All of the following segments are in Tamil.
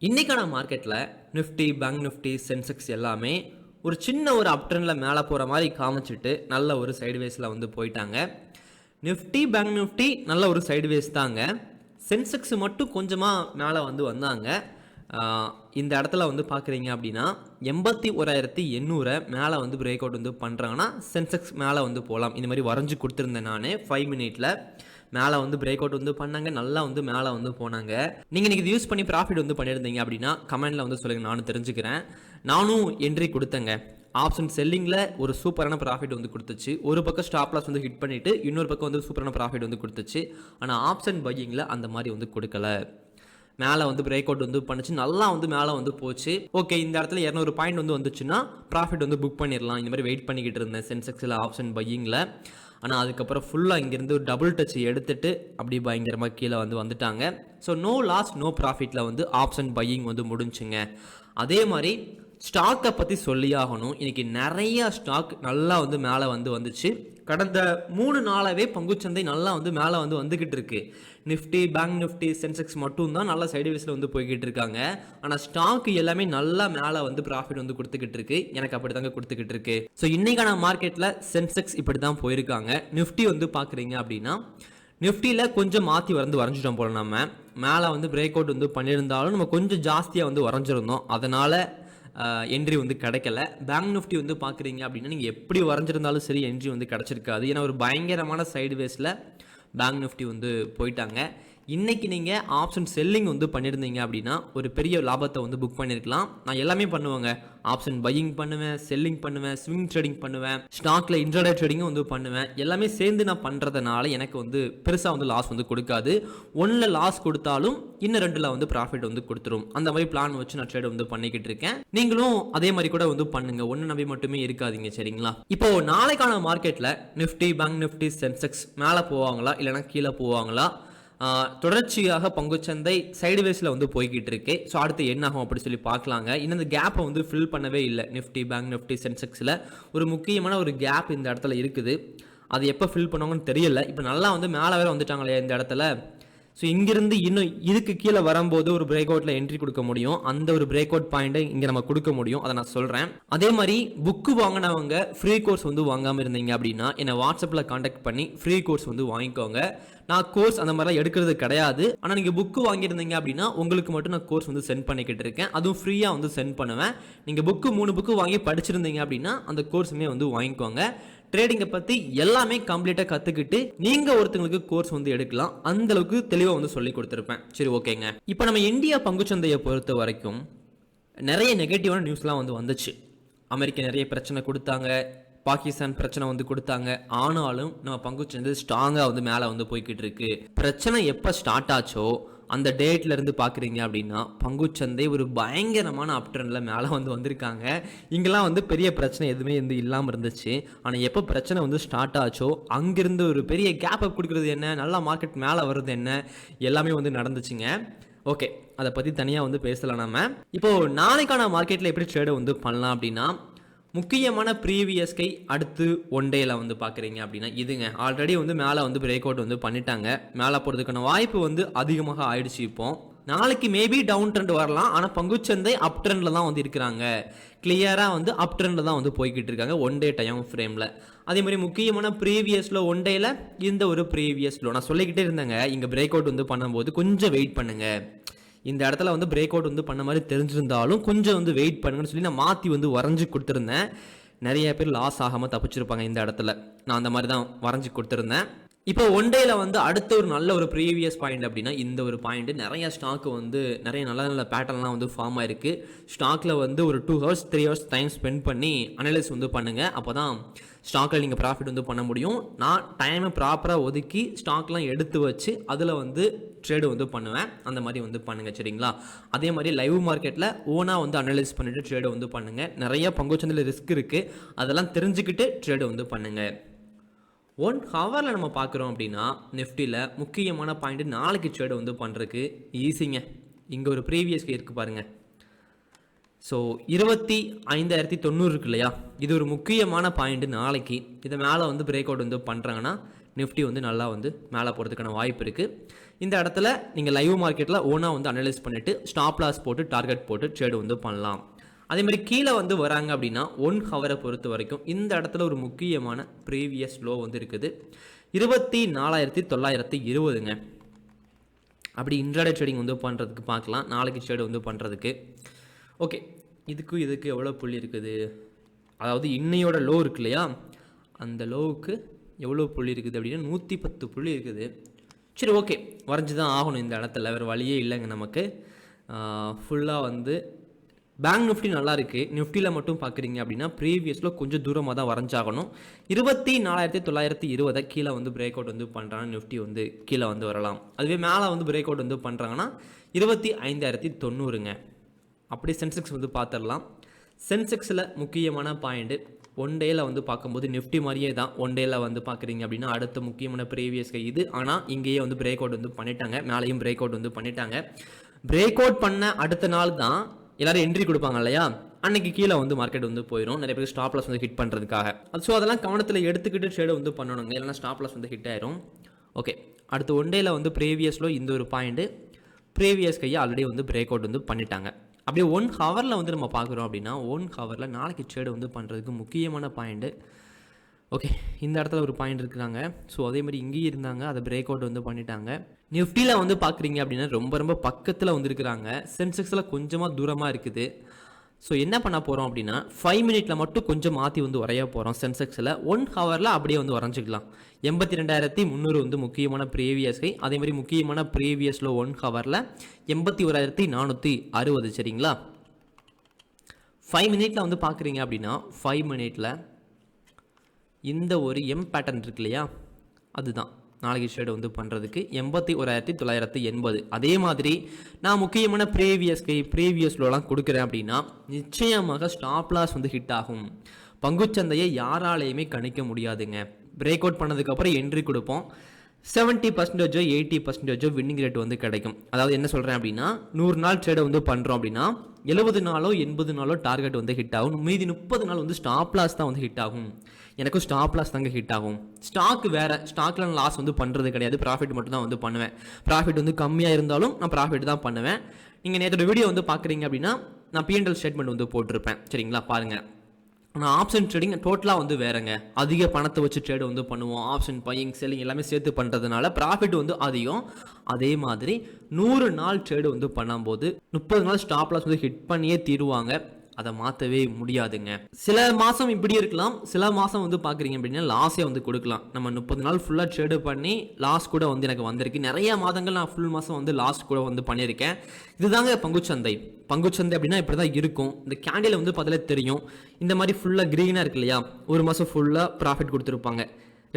இன்றைக்கான மார்க்கெட்டில் நிஃப்டி பேங்க் நிஃப்டி சென்செக்ஸ் எல்லாமே ஒரு சின்ன ஒரு அப்ட்ரெண்டில் மேலே போகிற மாதிரி காமிச்சிட்டு நல்ல ஒரு சைடுவேஸில் வந்து போயிட்டாங்க. நிஃப்டி பேங்க் நிஃப்டி நல்ல ஒரு சைடுவேஸ் தாங்க. சென்செக்ஸ் மட்டும் கொஞ்சமாக மேலே வந்து வந்தாங்க. இந்த இடத்துல வந்து பார்க்குறீங்க அப்படின்னா எண்பத்தி ஓராயிரத்தி எண்ணூறை மேலே வந்து பிரேக் அவுட் வந்து பண்ணுறாங்கன்னா சென்செக்ஸ் மேலே வந்து போகலாம் இந்த மாதிரி வரைஞ்சி கொடுத்துருந்தேன் நான். ஃபைவ் மினிட்ல மேலே வந்து பிரேக் அவுட் வந்து பண்ணாங்க. நல்லா வந்து மேலே வந்து போனாங்க. நீங்கள் இன்றைக்கி இது யூஸ் பண்ணி ப்ராஃபிட் வந்து பண்ணியிருந்தீங்க அப்படின்னா கமெண்ட்டில் வந்து சொல்லுங்கள் நானும் தெரிஞ்சுக்கிறேன். நானும் என்ட்ரி கொடுத்தேங்க. ஆப்ஷன் செல்லிங்கில் ஒரு சூப்பரான ப்ராஃபிட் வந்து கொடுத்துச்சு. ஒரு பக்கம் ஸ்டாப் லாஸ் வந்து ஹிட் பண்ணிவிட்டு இன்னொரு பக்கம் வந்து சூப்பரான ப்ராஃபிட் வந்து கொடுத்துச்சு. ஆனால் ஆப்ஷன் பையிங்கில் அந்த மாதிரி வந்து கொடுக்கல. மேலே வந்து பிரேக் அவுட் வந்து பண்ணுச்சு. நல்லா வந்து மேலே வந்து போச்சு. ஓகே இந்த இடத்துல இரநூறு பாயிண்ட் வந்து வந்துச்சுன்னா ப்ராஃபிட் வந்து புக் பண்ணிடலாம். இந்த மாதிரி வெயிட் பண்ணிக்கிட்டு இருந்தேன். சென்செக்ஸில் ஆப்ஷன் பையிங்கில் ஆனால் அதுக்கப்புறம் ஃபுல்லாக இங்கேருந்து டபுள் டச் எடுத்துட்டு அப்படி பயங்கரமாக கீழே வந்து வந்துட்டாங்க. ஸோ நோ லாஸ் நோ ப்ராஃபிட்டில் வந்து ஆப்ஷன் பையிங் வந்து முடிஞ்சுங்க. அதே மாதிரி ஸ்டாக்கை பற்றி சொல்லியாகணும் இன்றைக்கி நிறையா ஸ்டாக் நல்லா வந்து மேலே வந்து வந்துச்சு. கடந்த மூணு நாளாகவே பங்குச்சந்தை நல்லா வந்து மேலே வந்து வந்துக்கிட்டு இருக்கு. நிஃப்டி பேங்க் நிஃப்டி சென்செக்ஸ் மட்டும் தான் நல்லா சைடுவேஸில் வந்து போய்கிட்டு இருக்காங்க. ஆனால் ஸ்டாக் எல்லாமே நல்லா மேலே வந்து ப்ராஃபிட் வந்து கொடுத்துக்கிட்டு இருக்கு. எனக்கு அப்படி தாங்க கொடுத்துக்கிட்டு இருக்கு. ஸோ இன்னைக்கான மார்க்கெட்டில் சென்செக்ஸ் இப்படி தான் போயிருக்காங்க. நிஃப்டி வந்து பார்க்குறீங்க அப்படின்னா நிஃப்டியில் கொஞ்சம் மாற்றி வந்து வரைஞ்சிட்டோம் போல நம்ம. மேலே வந்து பிரேக் அவுட் வந்து பண்ணியிருந்தாலும் நம்ம கொஞ்சம் ஜாஸ்தியாக வந்து வரைஞ்சிருந்தோம். அதனால் என்ட்ரி வந்து கிடைக்கல. பேங்க் நிஃப்டி வந்து பார்க்குறீங்க அப்படின்னா நீங்கள் எப்படி வரைஞ்சிருந்தாலும் சரி என்ட்ரி வந்து கிடச்சிருக்காது. ஏன்னா ஒரு பயங்கரமான சைடு வேஸில் பேங்க் நிஃப்டி வந்து போயிட்டாங்க. இன்றைக்கி நீங்கள் ஆப்ஷன் செல்லிங் வந்து பண்ணியிருந்தீங்க அப்படின்னா ஒரு பெரிய லாபத்தை வந்து புக் பண்ணியிருக்கலாம் நான் எல்லாமே பண்ணுவேங்க. ஆப்ஷன் பையிங் பண்ணுவேன் செல்லிங் பண்ணுவேன் ஸ்விங் ட்ரேடிங் பண்ணுவேன் ஸ்டாக்ல இன்ட்ரடே ட்ரேடிங்கும் வந்து பண்ணுவேன். எல்லாமே சேர்ந்து நான் பண்ணுறதுனால எனக்கு வந்து பெருசாக வந்து லாஸ் வந்து கொடுக்காது. ஒன்றில் லாஸ் கொடுத்தாலும் இன்னும் ரெண்டில் வந்து ப்ராஃபிட் வந்து கொடுத்துரும். அந்த மாதிரி பிளான் வச்சு நான் ட்ரேட் வந்து பண்ணிக்கிட்டு இருக்கேன். நீங்களும் அதே மாதிரி கூட வந்து பண்ணுங்க. ஒன்று நம்பி மட்டுமே இருக்காதீங்க சரிங்களா? இப்போ நாளைக்கான மார்க்கெட்டில் நிஃப்டி பேங்க் நிஃப்டி சென்செக்ஸ் மேலே போவாங்களா? இல்லைன்னா கீழே போவாங்களா? தொடர்ச்சியாக பங்குச்சந்தை சைடுவேஸில் வந்து போய்கிட்டு இருக்கு ஸோ அடுத்து என்ன ஆகும் அப்படி சொல்லி பார்க்கலாங்க. இன்னும் இந்த கேப்பை வந்து ஃபில் பண்ணவே இல்லை. நிஃப்டி பேங்க் நிஃப்டி சென்செக்ஸில் ஒரு முக்கியமான ஒரு கேப் இந்த இடத்துல இருக்குது. அது எப்போ ஃபில் பண்ணுவாங்கன்னு தெரியல. இப்போ நல்லா வந்து மேலே வேறு வந்துட்டாங்களே இந்த இடத்துல. ஸோ இங்கிருந்து இன்னும் இதுக்கு கீழே வரும்போது ஒரு பிரேக் அவுட்ல என்ட்ரி கொடுக்க முடியும். அந்த ஒரு பிரேக் அவுட் பாயிண்ட்டை இங்கே நம்ம கொடுக்க முடியும். அதை நான் சொல்கிறேன் அதே மாதிரி புக்கு வாங்கினவங்க ஃப்ரீ கோர்ஸ் வந்து வாங்காமல் இருந்தீங்க அப்படின்னா என்னை வாட்ஸ்அப்பில் காண்டாக்ட் பண்ணி ஃப்ரீ கோர்ஸ் வந்து வாங்கிக்கோங்க. நான் கோர்ஸ் அந்த மாதிரிலாம் எடுக்கிறது கிடையாது. ஆனால் நீங்கள் புக்கு வாங்கியிருந்தீங்க அப்படின்னா உங்களுக்கு மட்டும் நான் கோர்ஸ் வந்து சென்ட் பண்ணிக்கிட்டு இருக்கேன். அதுவும் ஃப்ரீயாக வந்து சென்ட் பண்ணுவேன். நீங்கள் புக்கு மூணு புக்கு வாங்கி படிச்சிருந்தீங்க அப்படின்னா அந்த கோர்ஸுமே வந்து வாங்கிக்கோங்க. ட்ரேடிங்கை பற்றி எல்லாமே கம்ப்ளீட்டாக கற்றுக்கிட்டு நீங்கள் ஒருத்தங்களுக்கு கோர்ஸ் வந்து எடுக்கலாம். அந்த அளவுக்கு தெளிவாக வந்து சொல்லி கொடுத்துருப்பேன். சரி ஓகேங்க. இப்போ நம்ம இந்தியா பங்குச்சந்தையை பொறுத்த வரைக்கும் நிறைய நெகட்டிவான நியூஸ்லாம் வந்து வந்துச்சு. அமெரிக்கா நிறைய பிரச்சனை கொடுத்தாங்க. பாகிஸ்தான் பிரச்சனை வந்து கொடுத்தாங்க. ஆனாலும் நம்ம பங்குச்சந்தை ஸ்ட்ராங்காக வந்து மேலே வந்து போய்கிட்டு இருக்கு. பிரச்சனை எப்போ ஸ்டார்ட் ஆச்சோ அந்த டேட்லேருந்து பார்க்குறீங்க அப்படின்னா பங்குச்சந்தை ஒரு பயங்கரமான அப்ட்ரெண்டில் மேலே வந்து வந்திருக்காங்க. இங்கெல்லாம் வந்து பெரிய பிரச்சனை எதுவுமே வந்து இல்லாமல் இருந்துச்சு. ஆனால் எப்போ பிரச்சனை வந்து ஸ்டார்ட் ஆச்சோ அங்கேருந்து ஒரு பெரிய கேப் அப் கொடுக்குறது என்ன? நல்லா மார்க்கெட் மேலே வர்றது என்ன? எல்லாமே வந்து நடந்துச்சுங்க. ஓகே அதை பற்றி தனியாக வந்து பேசலாம் நாம. இப்போது நாளைக்கான மார்க்கெட்டில் எப்படி ட்ரேடு வந்து பண்ணலாம் அப்படின்னா முக்கியமான ப்ரீவியஸ் கை அடுத்து ஒன் டேயில் வந்து பார்க்குறீங்க அப்படின்னா இதுங்க. ஆல்ரெடி வந்து மேலே வந்து பிரேக் அவுட் வந்து பண்ணிட்டாங்க. மேலே போகிறதுக்கான வாய்ப்பு வந்து அதிகமாக ஆயிடுச்சு இப்போ. நாளைக்கு மேபி டவுன் ட்ரெண்ட் வரலாம். ஆனால் பங்குச்சந்தை அப் ட்ரெண்டில் தான் வந்து இருக்கிறாங்க. கிளியராக வந்து அப் ட்ரெண்டில் தான் வந்து போய்கிட்டு இருக்காங்க ஒன் டே டைம் ஃப்ரேமில் அதே மாதிரி முக்கியமான ப்ரீவியஸில் ஒன் டேயில் இந்த ஒரு ப்ரீவியஸ்லோ நான் சொல்லிக்கிட்டே இருந்தேங்க. இங்கே பிரேக் அவுட் வந்து பண்ணும்போது கொஞ்சம் வெயிட் பண்ணுங்கள் இந்த இடத்துல வந்து பிரேக் அவுட் வந்து பண்ண மாதிரி தெரிஞ்சிருந்தாலும் கொஞ்சம் வந்து வெயிட் பண்ணுங்கன்னு சொல்லி நான் மாற்றி வந்து வரைஞ்சி கொடுத்துருந்தேன். நிறைய பேர் லாஸ் ஆகாமல் தப்பிச்சிருப்பாங்க இந்த இடத்துல. நான் அந்த மாதிரி தான் வரைஞ்சி கொடுத்துருந்தேன். இப்போ ஒன் டேல வந்து அடுத்த ஒரு நல்ல ஒரு ப்ரீவியஸ் பாயிண்ட் அப்படின்னா இந்த ஒரு பாயிண்ட் நிறைய ஸ்டாக் வந்து நிறைய நல்ல நல்ல பேட்டர்ன்லாம் வந்து ஃபார்ம் ஆயிருக்கு. ஸ்டாக்ல வந்து ஒரு two hours three hours time spend பண்ணி அனலைஸ் வந்து பண்ணுங்க. அப்போ தான் ஸ்டாக்கில் நீங்கள் ப்ராஃபிட் வந்து பண்ண முடியும். நான் டைமை ப்ராப்பராக ஒதுக்கி ஸ்டாக்லாம் எடுத்து வச்சு அதில் வந்து ட்ரேடு வந்து பண்ணுவேன். அந்த மாதிரி வந்து பண்ணுங்கள் சரிங்களா? அதே மாதிரி லைவ் மார்க்கெட்டில் ஓனாக வந்து அனலைஸ் பண்ணிவிட்டு ட்ரேடு வந்து பண்ணுங்கள் நிறைய பங்குச்சந்தையில் ரிஸ்க் இருக்குது அதெல்லாம் தெரிஞ்சுக்கிட்டு ட்ரேடு வந்து பண்ணுங்கள் ஒன் ஹவரில் நம்ம பார்க்குறோம் அப்படின்னா நிஃப்டியில் முக்கியமான பாயிண்ட் நாளைக்கு ட்ரேடு வந்து பண்ணுறதுக்கு ஈஸிங்க இங்கே ஒரு ப்ரீவியஸ் இருக்குது பாருங்கள் ஸோ இருபத்தி ஐந்தாயிரத்தி தொண்ணூறு இருக்கு இல்லையா? இது ஒரு முக்கியமான பாயிண்ட் நாளைக்கு. இதை மேலே வந்து பிரேக் அவுட் வந்து பண்ணுறாங்கன்னா நிஃப்டி வந்து நல்லா வந்து மேலே போகிறதுக்கான வாய்ப்பு இருக்குது இந்த இடத்துல நீங்கள் லைவ் மார்க்கெட்டில் ஓனாக வந்து அனலைஸ் பண்ணிவிட்டு ஸ்டாப் லாஸ் போட்டு டார்கெட் போட்டு ட்ரேடு வந்து பண்ணலாம். அதே மாதிரி கீழே வந்து வராங்க அப்படின்னா ஒன் ஹவரை பொறுத்த வரைக்கும் இந்த இடத்துல ஒரு முக்கியமான ப்ரீவியஸ் லோ வந்து இருக்குது. இருபத்தி நாலாயிரத்தி தொள்ளாயிரத்தி இருபதுங்க. அப்படி இன்ட்ராடே ட்ரேடிங் வந்து பண்ணுறதுக்கு பார்க்கலாம். நாளைக்கு ட்ரேடு வந்து பண்ணுறதுக்கு ஓகே இதுக்கும் இதுக்கு எவ்வளோ புள்ளி இருக்குது? அதாவது இன்னையோட லோ இருக்கு இல்லையா? அந்த லோவுக்கு எவ்வளோ புள்ளி இருக்குது அப்படின்னா நூற்றி பத்து புள்ளி இருக்குது. சரி ஓகே வரைஞ்சி தான் ஆகணும் இந்த இடத்துல. வேறு வழியே இல்லைங்க நமக்கு. ஃபுல்லாக வந்து பேங்க் நிஃப்டி நல்லா இருக்கு நிஃப்டியில் மட்டும் பார்க்குறீங்க அப்படின்னா ப்ரீவியஸில் கொஞ்சம் தூரமாக தான் வரைஞ்சாகணும். இருபத்தி நாலாயிரத்தி தொள்ளாயிரத்தி இருபதை கீழே வந்து பிரேக் அவுட் வந்து பண்ணுறாங்க நிஃப்டி வந்து கீழே வந்து வரலாம். அதுவே மேலே வந்து பிரேக் அவுட் வந்து பண்ணுறாங்கன்னா இருபத்தி ஐந்தாயிரத்தி தொண்ணூறுங்க. அப்படி சென்செக்ஸ் வந்து பார்த்துடலாம் சென்செக்ஸில் முக்கியமான பாயிண்ட்டு ஒன் டேயில் வந்து பார்க்கும்போது நிஃப்டி மாதிரியே தான் ஒன் டேயில் வந்து பார்க்குறீங்க அப்படின்னா அடுத்த முக்கியமான ப்ரீவியஸ் இது. ஆனால் இங்கேயே வந்து பிரேக் அவுட் வந்து பண்ணிட்டாங்க. மேலேயும் பிரேக் அவுட் வந்து பண்ணிட்டாங்க. பிரேக் அவுட் பண்ண அடுத்த நாள் தான் எல்லாரும் என்ட்ரி கொடுப்பாங்க இல்லையா? அன்னைக்கு கீழே வந்து மார்க்கெட் வந்து போயிடும் நிறைய பேர் ஸ்டாப் லாஸ் வந்து ஹிட் பண்ணுறதுக்காக ஸோ அதெல்லாம் கவனத்தில் எடுத்துக்கிட்டு ட்ரேடு வந்து பண்ணணுங்க. இல்லைனா ஸ்டாப் லாஸ் வந்து ஹிட் ஆயிரும். ஓகே அடுத்து ஒன் டேயில் வந்து ப்ரீவியஸில் இந்த ஒரு பாயிண்ட்டு ப்ரீவியஸ் கையை ஆல்ரெடி வந்து பிரேக் அவுட் வந்து பண்ணிட்டாங்க. அப்படியே ஒன் ஹவரில் வந்து நம்ம பார்க்குறோம் அப்படின்னா ஒன் ஹவரில் நாளைக்கு ட்ரேடு வந்து பண்ணுறதுக்கு முக்கியமான பாயிண்ட்டு ஓகே இந்த இடத்துல ஒரு பாயிண்ட் இருக்கிறாங்க. ஸோ அதே மாதிரி இங்கேயும் இருந்தாங்க. அதை பிரேக் அவுட் வந்து பண்ணிட்டாங்க. நிஃப்டியில் வந்து பார்க்குறீங்க அப்படின்னா ரொம்ப ரொம்ப பக்கத்தில் வந்துருக்குறாங்க சென்செக்ஸில் கொஞ்சமாக தூரமாக இருக்குது. ஸோ என்ன பண்ண போகிறோம் அப்படின்னா ஃபைவ் மினிட்டில் மட்டும் கொஞ்சம் மாற்றி வந்து வரைய போகிறோம் சென்செக்ஸில் ஒன் ஹவரில் அப்படியே வந்து வரைஞ்சிக்கலாம் எண்பத்தி ரெண்டாயிரத்தி முந்நூறு வந்து முக்கியமான ப்ரீவியஸ்கை அதே மாதிரி முக்கியமான ப்ரீவியஸில் ஒன் ஹவரில் எண்பத்தி ஓராயிரத்தி நானூற்றி அறுபது சரிங்களா? ஃபைவ் மினிட்ல வந்து பார்க்குறீங்க அப்படின்னா ஃபைவ் மினிட்ல இந்த ஒரு எம் பேட்டர்ன் இருக்கு இல்லையா? அதுதான். நாளைக்கு ஷேடு வந்து பண்ணுறதுக்கு எண்பத்தி ஓராயிரத்தி தொள்ளாயிரத்தி எண்பது. அதே மாதிரி நான் முக்கியமான ப்ரீவியஸ்க்கு ப்ரீவியஸ்லலாம் கொடுக்குறேன் அப்படின்னா நிச்சயமாக ஸ்டாப் லாஸ் வந்து ஹிட் ஆகும். பங்குச்சந்தையை யாராலையுமே கணிக்க முடியாதுங்க. பிரேக் அவுட் பண்ணதுக்கப்புறம் என்ட்ரி கொடுப்போம். செவன்ட்டி பர்சன்டேஜோ எயிட்டி பர்சன்டேஜோ வின்னிங் ரேட் வந்து கிடைக்கும். அதாவது என்ன சொல்கிறேன் அப்படின்னா நூறு நாள் ட்ரேடை வந்து பண்ணுறோம் அப்படின்னா எழுபது நாளோ எண்பது நாளோ டார்கெட் வந்து ஹிட் ஆகும். மீதி முப்பது நாள் வந்து ஸ்டாப் லாஸ் தான் வந்து ஹிட் ஆகும். எனக்கும் ஸ்டாப் லாஸ் தாங்க ஹிட் ஆகும். ஸ்டாக் வேறு ஸ்டாக்ல நான் லாஸ் வந்து பண்ணுறது கிடையாது. ப்ராஃபிட் மட்டும் தான் வந்து பண்ணுவேன். ப்ராஃபிட் வந்து கம்மியாக இருந்தாலும் நான் ப்ராஃபிட் தான் பண்ணுவேன். நீங்கள் நேற்று வீடியோ வந்து பார்க்குறீங்க அப்படின்னா நான் பிஎன்எல் ஸ்டேட்மெண்ட் வந்து போட்டிருப்பேன். சரிங்களா? பாருங்கள் ஆனால் ஆப்ஷன் ட்ரேடிங் டோட்டலாக வந்து வேறங்க. அதிக பணத்தை வச்சு ட்ரேடு வந்து பண்ணுவோம். ஆப்ஷன் பையிங் செல்லிங் எல்லாமே சேர்த்து பண்ணுறதுனால ப்ராஃபிட் வந்து அதிகம். அதே மாதிரி நூறு நாள் ட்ரேடு வந்து பண்ணும்போது முப்பது நாள் ஸ்டாப் லாஸ் வந்து ஹிட் பண்ணியே தீருவாங்க. அதை மாற்றவே முடியாதுங்க. சில மாதம் இப்படி இருக்கலாம். சில மாதம் வந்து பார்க்குறீங்க அப்படின்னா லாஸே வந்து கொடுக்கலாம். நம்ம முப்பது நாள் ஃபுல்லாக ட்ரேடு பண்ணி லாஸ் கூட வந்து எனக்கு வந்திருக்கு. நிறைய மாதங்கள் நான் ஃபுல் மாதம் வந்து லாஸ் கூட வந்து பண்ணியிருக்கேன். இதுதாங்க பங்குச்சந்தை. பங்குச்சந்தை அப்படின்னா இப்படி தான் இருக்கும். இந்த கேண்டில் வந்து பதிலே தெரியும். இந்த மாதிரி ஃபுல்லாக க்ரீனாக இருக்கு இல்லையா? ஒரு மாதம் ஃபுல்லாக ப்ராஃபிட் கொடுத்துருப்பாங்க.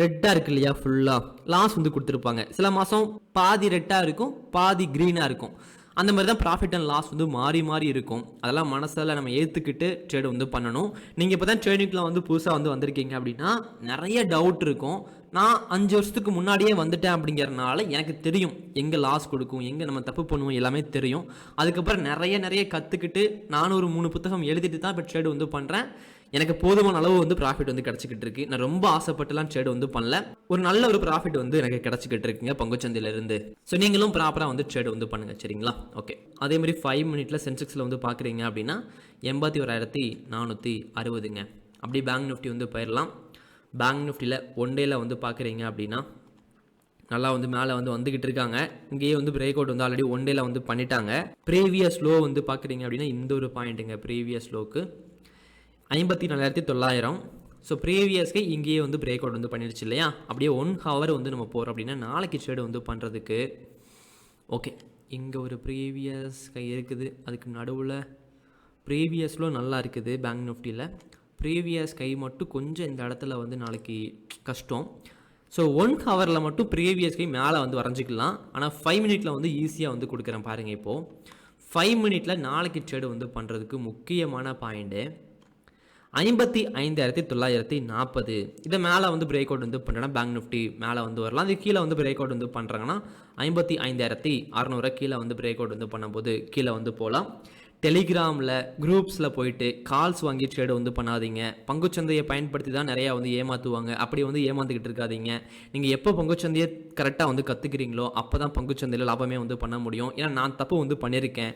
ரெட்டாக இருக்கு இல்லையா? ஃபுல்லாக லாஸ் வந்து கொடுத்துருப்பாங்க. சில மாதம் பாதி ரெட்டாக இருக்கும் பாதி க்ரீனாக இருக்கும். அந்த மாதிரி தான் ப்ராஃபிட் அண்ட் லாஸ் வந்து மாறி மாறி இருக்கும். அதெல்லாம் மனசில் நம்ம ஏற்றுக்கிட்டு ட்ரேடு வந்து பண்ணணும். நீங்கள் இப்போ தான் ட்ரேடிங்கில் வந்து புதுசாக வந்து வந்திருக்கீங்க அப்படின்னா நிறைய டவுட் இருக்கும். நான் அஞ்சு வருஷத்துக்கு முன்னாடியே வந்துட்டேன் அப்படிங்கிறனால எனக்கு தெரியும் எங்கே லாஸ் கொடுக்கும் எங்கே நம்ம தப்பு பண்ணுவோம் எல்லாமே தெரியும். அதுக்கப்புறம் நிறைய நிறைய கற்றுக்கிட்டு நானும் ஒரு மூணு புத்தகம் எழுதிட்டு தான் இப்போ ட்ரேடு வந்து பண்ணுறேன் எனக்கு போதுமான அளவு வந்து ப்ராஃபிட் வந்து கிடச்சிக்கிட்டு இருக்கு. நான் ரொம்ப ஆசைப்பட்டுலாம் ட்ரேட் வந்து பண்ணல. ஒரு நல்ல ஒரு ப்ராஃபிட் வந்து எனக்கு கிடச்சிக்கிட்டு இருக்குங்க பங்குச்சந்தையிலிருந்து. ஸோ நீங்களும் ப்ராப்பராக வந்து ட்ரேட் வந்து பண்ணுங்க சரிங்களா? ஓகே அதே மாதிரி ஃபைவ் மினிட்ல சென்செக்ஸில் வந்து பார்க்குறீங்க அப்படின்னா எண்பத்தி ஓராயிரத்தி நானூற்றி அறுபதுங்க. அப்படி பேங்க் நிஃப்டி வந்து போயிடலாம் பேங்க் நிஃப்டியில் ஒன் டேல வந்து பார்க்குறீங்க அப்படின்னா நல்லா வந்து மேலே வந்து வந்துக்கிட்டு இருக்காங்க. இங்கேயே வந்து பிரேக் அவுட் வந்து ஆல்ரெடி ஒன் டேல வந்து பண்ணிட்டாங்க. ப்ரீவியஸ் லோ வந்து பார்க்குறீங்க அப்படின்னா இந்த ஒரு பாயிண்ட்டுங்க ப்ரீவியஸ் லோக்கு ஐம்பத்தி நாலாயிரத்தி தொள்ளாயிரம். ஸோ ப்ரீவியஸ்க்கு இங்கேயே வந்து பிரேக் அவுட் வந்து பண்ணிடுச்சு இல்லையா? அப்படியே ஒன் ஹவர் வந்து நம்ம போகிறோம் அப்படின்னா நாளைக்கு ட்ரேடு வந்து பண்ணுறதுக்கு ஓகே இங்கே ஒரு ப்ரீவியஸ் கை இருக்குது. அதுக்கு நடுவில் ப்ரீவியஸ்லும் நல்லா இருக்குது பேங்க் நிஃப்டியில் ப்ரீவியஸ் கை மட்டும் கொஞ்சம் இந்த இடத்துல வந்து நாளைக்கு கஷ்டம். ஸோ ஒன் ஹவரில் மட்டும் ப்ரீவியஸ் கை மேலே வந்து வரைஞ்சிக்கலாம். ஆனால் ஃபைவ் மினிட்ல வந்து ஈஸியாக வந்து கொடுக்குறேன் பாருங்கள் இப்போது ஃபைவ் மினிட்ல நாளைக்கு ட்ரேடு வந்து பண்ணுறதுக்கு முக்கியமான பாயிண்ட்டு ஐம்பத்தி ஐந்தாயிரத்தி தொள்ளாயிரத்தி நாற்பது. இதை மேலே வந்து பிரேக் அவுட் வந்து பண்ணுறேன்னா பேங்க் நிஃப்டி மேலே வந்து வரலாம். அது கீழே வந்து பிரேக் அவுட் வந்து பண்ணுறாங்கன்னா ஐம்பத்தி ஐந்தாயிரத்தி அறநூறு கீழே வந்து பிரேக் அவுட் வந்து பண்ணும்போது கீழே வந்து போகலாம். டெலிகிராமில் குரூப்ஸில் போயிட்டு கால்ஸ் வாங்கி ட்ரேடு வந்து பண்ணாதீங்க. பங்குச்சந்தையை பயன்படுத்தி தான் நிறையா வந்து ஏமாற்றுவாங்க அப்படி வந்து ஏமாந்துக்கிட்டு இருக்காதீங்க. நீங்கள் எப்போ பங்குச்சந்தையை கரெக்டாக வந்து கற்றுக்கிறீங்களோ அப்போ தான் பங்குச்சந்தையில் லாபமே வந்து பண்ண முடியும். ஏன்னா நான் தப்பு வந்து பண்ணியிருக்கேன்.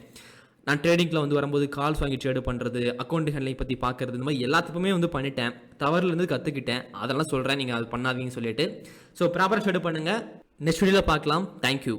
நான் ட்ரேடிங்கில் வந்து வரும்போது கால்ஸ் வாங்கி ட்ரேடு பண்ணுறது அக்கௌண்ட் ஹேண்ட்லிங் பற்றி பார்க்குறது இந்த மாதிரி எல்லாத்துக்குமே வந்து பண்ணிட்டேன். தவறுலேருந்து கற்றுக்கிட்டேன் அதெல்லாம் சொல்கிறேன் நீங்கள் அது பண்ணாதீங்கன்னு சொல்லிட்டு. ஸோ ப்ராப்பராக ட்ரேடு பண்ணுங்கள் நெக்ஸ்ட் வீடியோவில் பார்க்கலாம். தேங்க்யூ